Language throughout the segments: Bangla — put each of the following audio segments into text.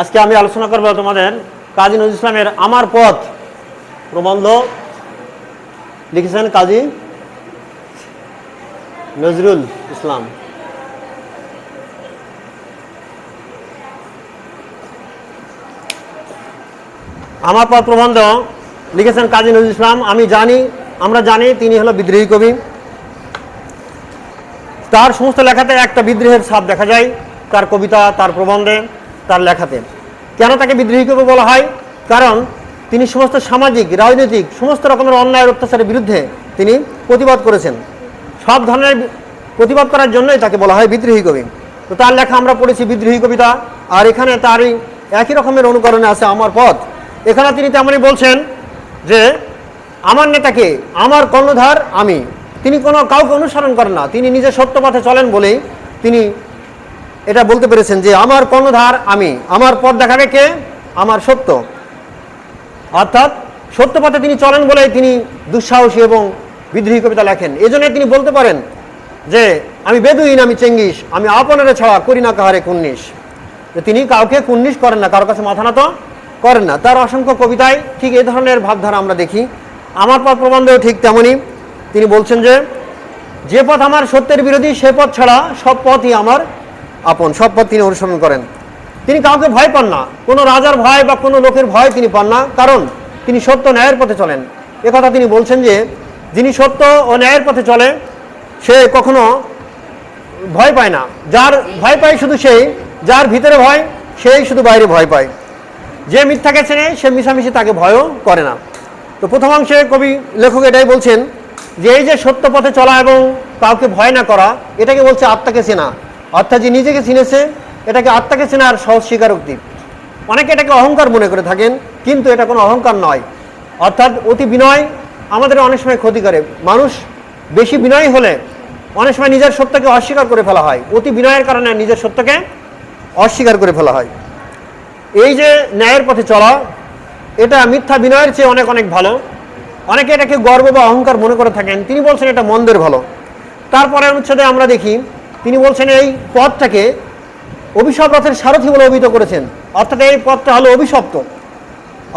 আজকে আমি আলোচনা করব তোমাদের কাজী নজরুল ইসলামের আমার পথ। প্রবন্ধ লিখেছেন কাজী নজরুল ইসলাম। আমার পথ প্রবন্ধ লিখেছেন কাজী নজরুল ইসলাম। আমি জানি, আমরা জানি, তিনি হলো বিদ্রোহী কবি। তার সমস্ত লেখাতে একটা বিদ্রোহের ছাপ দেখা যায়, তার কবিতা, তার প্রবন্ধে। তার লেখাতে। কেন তাকে বিদ্রোহী কবি বলা হয়? কারণ তিনি সমস্ত সামাজিক, রাজনৈতিক, সমস্ত রকমের অন্যায় অত্যাচারের বিরুদ্ধে তিনি প্রতিবাদ করেছেন। সব ধরনের প্রতিবাদ করার জন্যই তাকে বলা হয় বিদ্রোহী কবি। তো তার লেখা আমরা পড়েছি বিদ্রোহী কবিতা, আর এখানে তারই একই রকমের অনুকরণে আছে আমার পথ। এখানে তিনি তেমনই বলছেন যে, আমার নেতাকে, আমার কর্ণধার আমি। তিনি কোনো কাউকে অনুসরণ করেন না। তিনি নিজে সত্য পথে চলেন বলেই তিনি এটা বলতে পেরেছেন যে আমার কর্ণধার আমি। আমার পথ দেখাবে কে? আমার সত্য। অর্থাৎ সত্য পথে তিনি চলেন বলে তিনি দুঃসাহসী এবং বিদ্রোহী কবিতা লেখেন। এই জন্য তিনি বলতে পারেন যে, আমি বেদুইন, আমি চেঙ্গিস, আমি আপনারে ছাড়া করি না কাহারে কুন্নিস। তিনি কাউকে কুন্নিস করেন না কারোর কাছে মাথা নত করেন না। তার অসংখ্য কবিতায় ঠিক এই ধরনের ভাবধারা আমরা দেখি। আমার পথ প্রবন্ধেও ঠিক তেমনই। তিনি বলছেন যে যে পথ আমার সত্যের বিরোধী, সে পথ ছাড়া সব পথই আমার আপন, সব পথ তিনি অনুসরণ করেন। তিনি কাউকে ভয় পান না। কোনো রাজার ভয় বা কোনো লোকের ভয় তিনি পান না। কারণ তিনি সত্য ন্যায়ের পথে চলেন। একথা তিনি বলছেন যে, যিনি সত্য ও ন্যায়ের পথে চলে, সে কখনো ভয় পায় না। যার ভয় পায় শুধু সেই, যার ভিতরে ভয়, সেই শুধু বাইরে ভয় পায়। যে মিথ্যাকে চেনে, সে মিশামিশি তাকে ভয়ও করে না। তো প্রথমাংশে কবি লেখক এটাই বলছেন যে, এই যে সত্য পথে চলা এবং কাউকে ভয় না করা, এটাকে বলছে আত্মাকে চেনা। অর্থাৎ যে নিজেকে চিনেছে, এটাকে আত্মাকে চেনার সহজ স্বীকারোক্তি। অনেকে এটাকে অহংকার মনে করে থাকেন, কিন্তু এটা কোনো অহংকার নয়। অর্থাৎ অতি বিনয় আমাদের অনেক সময় ক্ষতি করে। মানুষ বেশি বিনয়ী হলে অনেক সময় নিজের সত্যকে অস্বীকার করে ফেলা হয়। অতি বিনয়ের কারণে নিজের সত্যকে অস্বীকার করে ফেলা হয়। এই যে ন্যায়ের পথে চলা, এটা মিথ্যা বিনয়ের চেয়ে অনেক অনেক ভালো। অনেকে এটাকে গর্ব বা অহংকার মনে করে থাকেন। তিনি বলছেন এটা মন্দের ভালো। তারপরে অনুচ্ছেদে আমরা দেখি তিনি বলছেন এই পথটাকে অভিশাপ রথের সারথি বলে অভিহিত করেছেন। অর্থাৎ এই পথটা হলো অভিশপ্ত।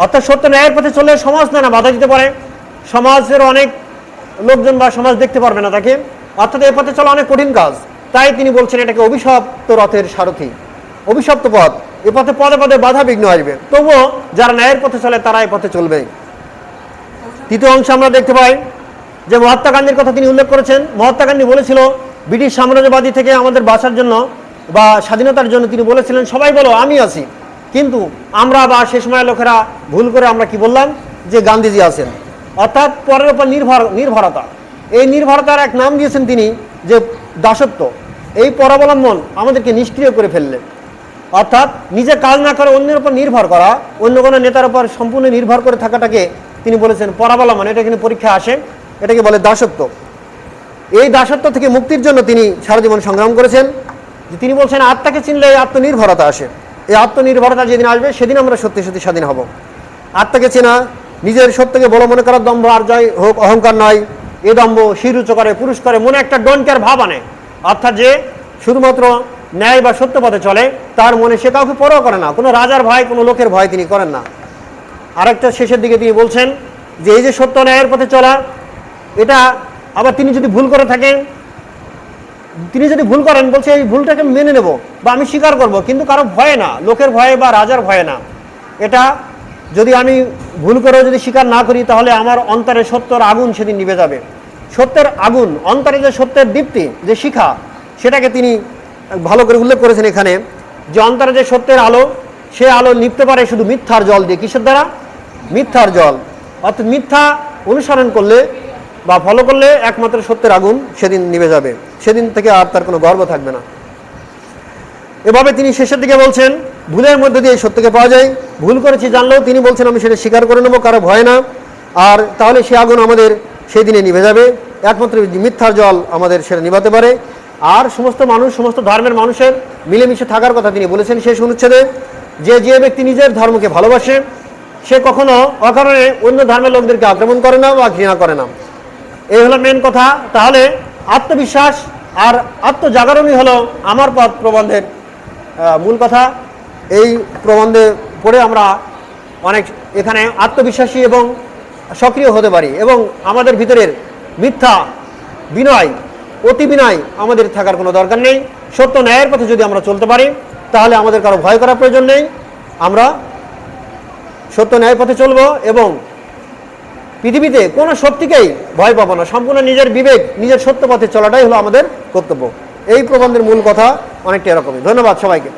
অর্থাৎ সত্য ন্যায়ের পথে চললে সমাজ না না, বাধা দিতে পারে। সমাজের অনেক লোকজন বা সমাজ দেখতে পারবে না তাকে। অর্থাৎ এই পথে চলা অনেক কঠিন কাজ। তাই তিনি বলছেন এটাকে অভিশপ্ত রথের সারথি। অভিশপ্ত পথ। এ পথে পদে পদে বাধা বিঘ্ন আসবে। তবুও যারা ন্যায়ের পথে চলে, তারা এই পথে চলবে। তৃতীয় অংশে আমরা দেখতে পাই যে মহাত্মা গান্ধীর কথা তিনি উল্লেখ করেছেন। মহাত্মা গান্ধী বলেছিল ব্রিটিশ সাম্রাজ্যবাদী থেকে আমাদের বাঁচার জন্য বা স্বাধীনতার জন্য তিনি বলেছিলেন, সবাই বলো, আমি আছি। কিন্তু আমরা বা সে সময়ের লোকেরা ভুল করে আমরা কি বললাম? যে গান্ধীজি আছেন। অর্থাৎ পরের উপর নির্ভর, নির্ভরতা। এই নির্ভরতার এক নাম দিয়েছেন তিনি যে দাসত্ব। এই পরাবলম্বন আমাদেরকে নিষ্ক্রিয় করে ফেললেন অর্থাৎ নিজে কাজ না করে অন্যের উপর নির্ভর করা, অন্য কোনো নেতার উপর সম্পূর্ণ নির্ভর করে থাকাটাকে তিনি বলেছেন পরাবলম্বন। এটা কিন্তু পরীক্ষা আসে। এটাকে বলে দাসত্ব। এই দাসত্ব থেকে মুক্তির জন্য তিনি সারা জীবন সংগ্রাম করেছেন। যে তিনি বলছেন, আত্মাকে চিনলে এই আত্মনির্ভরতা আসে। এই আত্মনির্ভরতা যেদিন আসবে, সেদিন আমরা সত্যি সত্যি স্বাধীন হব। আত্মাকে চেনা, নিজের সত্যকে বড় মনে করার দম্ভ আর যাই হোক, অহংকার নয়। এ দম্ভ শির উচ্চ করে পুরুষ করে মনে একটা ডনকের ভাব আনে। অর্থাৎ যে শুধুমাত্র ন্যায় বা সত্য পথে চলে, তার মনে সে কাউকে পরোয়া করে না। কোনো রাজার ভয়, কোনো লোকের ভয় তিনি করেন না। আরেকটা শেষের দিকে তিনি বলছেন যে, এই যে সত্য ন্যায়ের পথে চলা, এটা আবার তিনি যদি ভুল করে থাকেন, তিনি যদি ভুল করেন, বলছে এই ভুলটাকে মেনে নেব বা আমি স্বীকার করব, কিন্তু কারও ভয়ে না, লোকের ভয়ে বা রাজার ভয়ে না। এটা যদি আমি ভুল করেও যদি স্বীকার না করি, তাহলে আমার অন্তরে সত্যর আগুন সেদিন নিভে যাবে। সত্যের আগুন, অন্তরে যে সত্যের দীপ্তি, যে শিখা, সেটাকে তিনি ভালো করে উল্লেখ করেছেন এখানে, যে অন্তরে যে সত্যের আলো, সে আলো নিভতে পারে শুধু মিথ্যার জল দিয়ে। কিসের দ্বারা? মিথ্যার জল। অর্থাৎ মিথ্যা অনুসরণ করলে বা ফলো করলে একমাত্র সত্যের আগুন সেদিন নিভে যাবে। সেদিন থেকে আর তার কোনো গর্ব থাকবে না। এভাবে তিনি শেষের দিকে বলছেন, ভুলের মধ্যে দিয়ে সত্যকে পাওয়া যায়। ভুল করেছি জানলেও তিনি বলছেন, আমি সেটা স্বীকার করে নেব, কারও ভয় না। আর তাহলে সে আগুন আমাদের সেই দিনে নিভে যাবে। একমাত্র মিথ্যার জল আমাদের সেটা নিভাতে পারে। আর সমস্ত মানুষ, সমস্ত ধর্মের মানুষের মিলেমিশে থাকার কথা তিনি বলেছেন শেষ অনুচ্ছেদে, যে যে ব্যক্তি নিজের ধর্মকে ভালোবাসে, সে কখনো অকারণে অন্য ধর্মের লোকদেরকে আক্রমণ করে না বা ঘৃণা করে না। এই হলো মেন কথা। তাহলে আত্মবিশ্বাস আর আত্মজাগরণই হলো আমার পথ প্রবন্ধের মূল কথা। এই প্রবন্ধে পড়ে আমরা অনেক এখানে আত্মবিশ্বাসী এবং সক্রিয় হতে পারি এবং আমাদের ভিতরের মিথ্যা, বিনয়, অতি বিনয় আমাদের থাকার কোনো দরকার নেই। সত্য ন্যায়ের পথে যদি আমরা চলতে পারি, তাহলে আমাদের কারও ভয় করার প্রয়োজন নেই। আমরা সত্য ন্যায় পথে চলবো এবং পৃথিবীতে কোনো শক্তিকেই ভয় পাবো না। সম্পূর্ণ নিজের বিবেক, নিজের সত্য পথে চলাটাই হলো আমাদের কর্তব্য। এই প্রবন্ধের মূল কথা অনেকটা এরকমই। ধন্যবাদ সবাইকে।